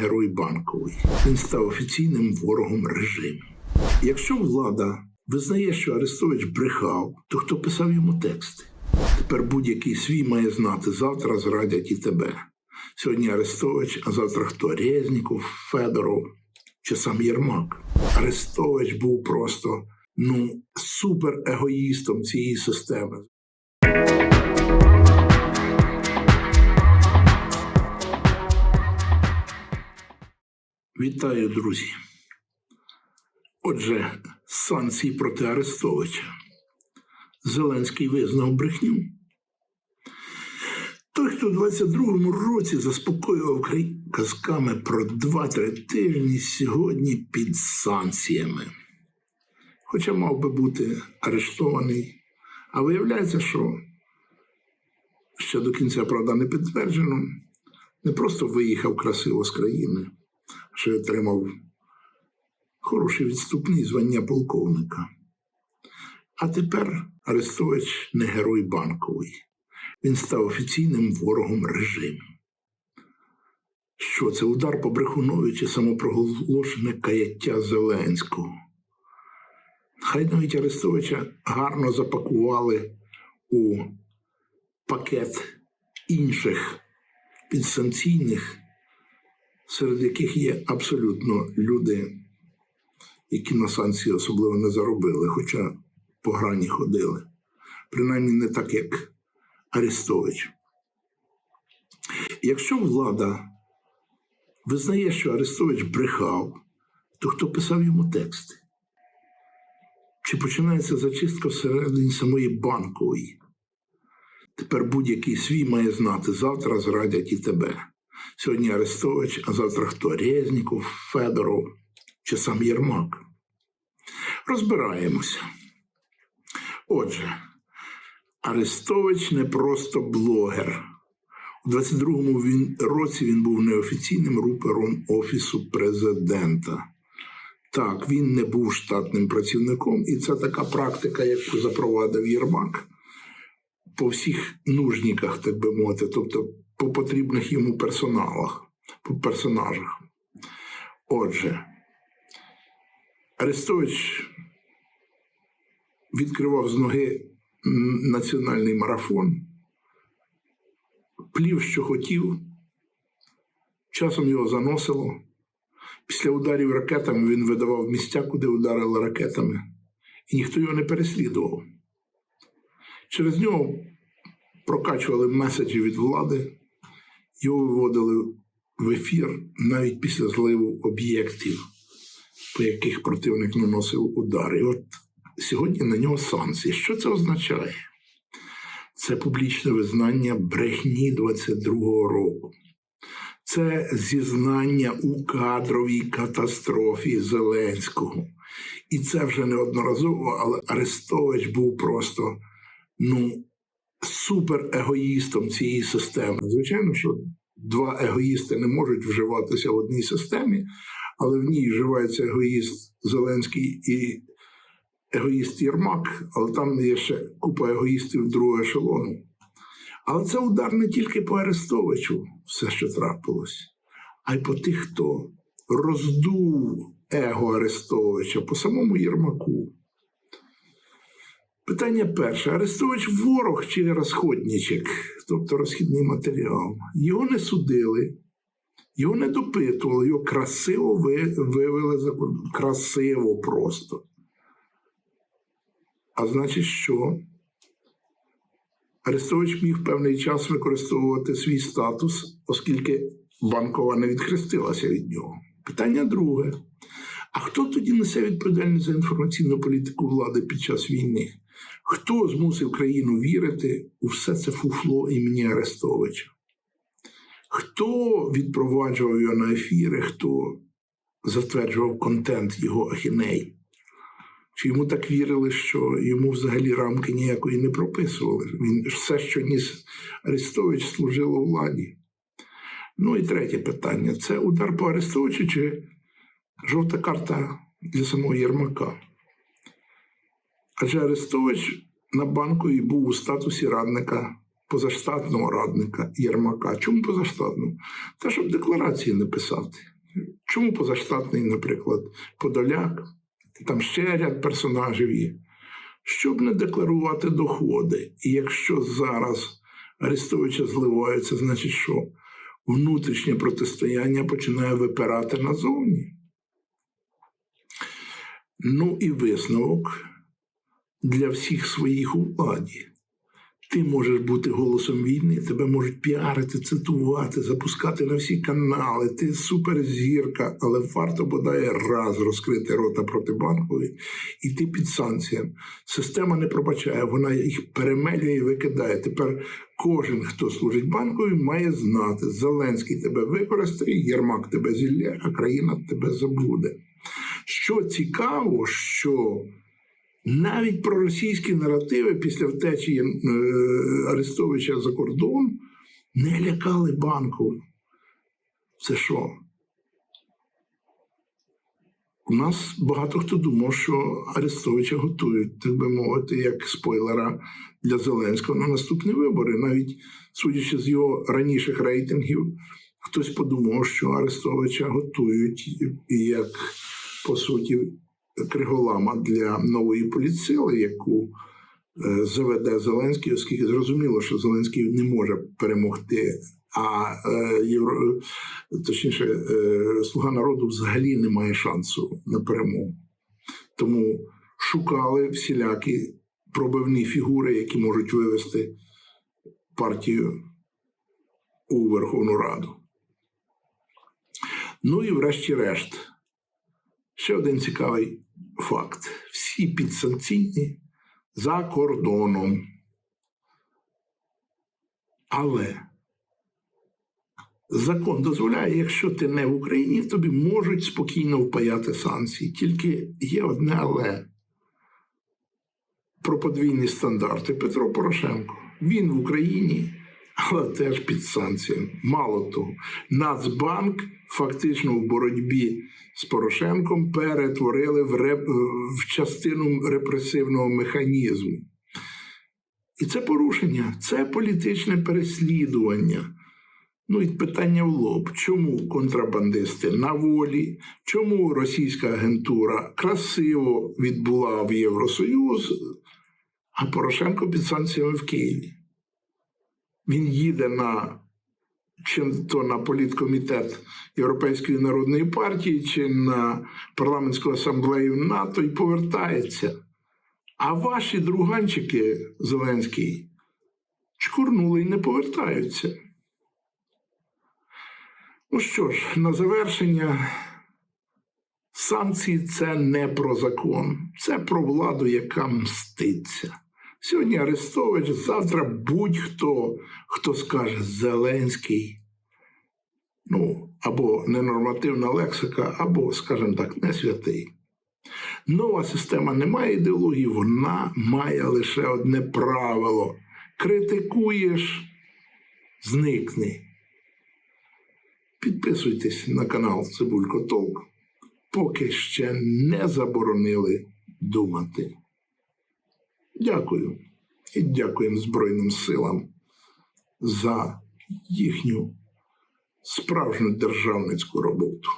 герой банковий. Він став офіційним ворогом режиму. Якщо влада визнає, що Арестович брехав, то хто писав йому тексти? Тепер будь-який свій має знати, завтра зрадять і тебе. Сьогодні Арестович, а завтра хто? Резніков, Федоров чи сам Єрмак. Арестович був просто ну суперегоїстом цієї системи. Вітаю, друзі. Отже, санкції проти Арестовича. Зеленський визнав брехню. Той, хто в 22-му році заспокоював казками про 2-3 тижні, сьогодні під санкціями. Хоча мав би бути арештований. А виявляється, що ще до кінця правда не підтверджено, не просто виїхав красиво з країни, ще отримав хороше відступні звання полковника. А тепер Арестович не герой банковий. Він став офіційним ворогом режиму. Що це удар по Брехунові чи самопроголошене каяття Зеленського? Хай навіть Арестовича гарно запакували у пакет інших підсанкційних, серед яких є абсолютно люди, які на санкції особливо не заробили, хоча по грані ходили. Принаймні не так, як Арестович. Якщо влада визнає, що Арестович брехав, то хто писав йому тексти? Чи починається зачистка всередині самої банкової? Тепер будь-який свій має знати, завтра зрадять і тебе. Сьогодні Арестович, а завтра хто? Резніков, Федоров чи сам Єрмак. Розбираємося. Отже, Арестович не просто блогер. У 22-му він, році він був неофіційним рупером Офісу президента. Так, він не був штатним працівником, і це така практика, яку запровадив Єрмак по всіх нужниках, так би мовити, тобто по потрібних йому персоналах, по персонажах. Отже, Арестович відкривав з ноги національний марафон, плів, що хотів, часом його заносило. Після ударів ракетами він видавав місця, куди ударили ракетами, і ніхто його не переслідував. Через нього прокачували меседжі від влади, його виводили в ефір навіть після зливу об'єктів, по яких противник наносив удари. І от сьогодні на нього санкції. Що це означає? Це публічне визнання брехні 22-го року. Це зізнання у кадровій катастрофі Зеленського. І це вже неодноразово, але Арестович був просто ну, суперегоїстом цієї системи. Звичайно, що два егоїсти не можуть вживатися в одній системі, але в ній вживається егоїст Зеленський і егоїст Єрмак, але там є ще купа егоїстів другого ешелону. Але це удар не тільки по Арестовичу, все, що трапилось, а й по тих, хто роздув его Арестовича, по самому Єрмаку. Питання перше: Арестович ворог чи розходничок, тобто розхідний матеріал. Його не судили, його не допитували, його красиво вивели за кордон. Красиво просто. А значить, що? Арестович міг певний час використовувати свій статус, оскільки банкова не відхрестилася від нього. Питання друге: а хто тоді несе відповідальність за інформаційну політику влади під час війни? Хто змусив країну вірити у все це фуфло імені Арестовича? Хто відпроваджував його на ефіри, хто затверджував контент його ахіней? Чи йому так вірили, що йому взагалі рамки ніякої не прописували? Він все, що ніс Арестович, служило владі. Ну і третє питання: це удар по Арестовичу чи жовта карта для самого Єрмака? Адже Арестович на банку і був у статусі радника позаштатного радника Єрмака. Чому позаштатного? Та щоб декларації не писати. Чому позаштатний, наприклад, Подоляк? Там ще ряд персонажів є. Щоб не декларувати доходи. І якщо зараз Арестовича зливаються, значить що? Внутрішнє протистояння починає випирати назовні. Ну і висновок для всіх своїх у владі. Ти можеш бути голосом війни, тебе можуть піарити, цитувати, запускати на всі канали. Ти суперзірка, але варто бодай раз розкрити рота проти банкової, і ти під санкціями. Система не пробачає, вона їх перемелює і викидає. Тепер кожен, хто служить банкові, має знати, Зеленський тебе використає, Єрмак тебе зілля, а країна тебе забуде. Що цікаво, що навіть проросійські наративи після втечі е, Арестовича за кордон не лякали банкову. Це що? У нас багато хто думав, що Арестовича готують, так би мовити, як спойлера для Зеленського на наступні вибори. Навіть судячи з його раніших рейтингів, хтось подумав, що Арестовича готують як по суті криголама для нової політсили, яку е, заведе Зеленський, оскільки зрозуміло, що Зеленський не може перемогти. А е, євро, точніше, е, слуга народу взагалі не має шансу на перемогу. Тому шукали всілякі пробивні фігури, які можуть вивести партію у Верховну Раду. Ну і врешті-решт, ще один цікавий факт: всі підсанкційні за кордоном. Але закон дозволяє, якщо ти не в Україні, тобі можуть спокійно впаяти санкції. Тільки є одне але про подвійні стандарти. Петро Порошенко. Він в Україні, але теж під санкціями. Мало того, Нацбанк фактично в боротьбі з Порошенком перетворили в, реп... в частину репресивного механізму. І це порушення, це політичне переслідування. Ну і питання в лоб. Чому контрабандисти на волі? Чому російська агентура красиво відбула в Євросоюз, а Порошенко під санкціями в Києві? Він їде на чи то на політкомітет Європейської народної партії, чи на парламентську асамблею НАТО і повертається. А ваші друганчики Зеленський чкурнули і не повертаються. Ну що ж, на завершення, санкції це не про закон, це про владу, яка мститься. Сьогодні Арестович, завтра будь-хто, хто скаже Зеленський. Ну, або ненормативна лексика, або, скажімо так, не святий. Нова система не має ідеології, вона має лише одне правило: критикуєш, зникни. Підписуйтесь на канал Цибулько Толк, поки ще не заборонили думати. Дякую і дякуємо Збройним силам за їхню справжню державницьку роботу.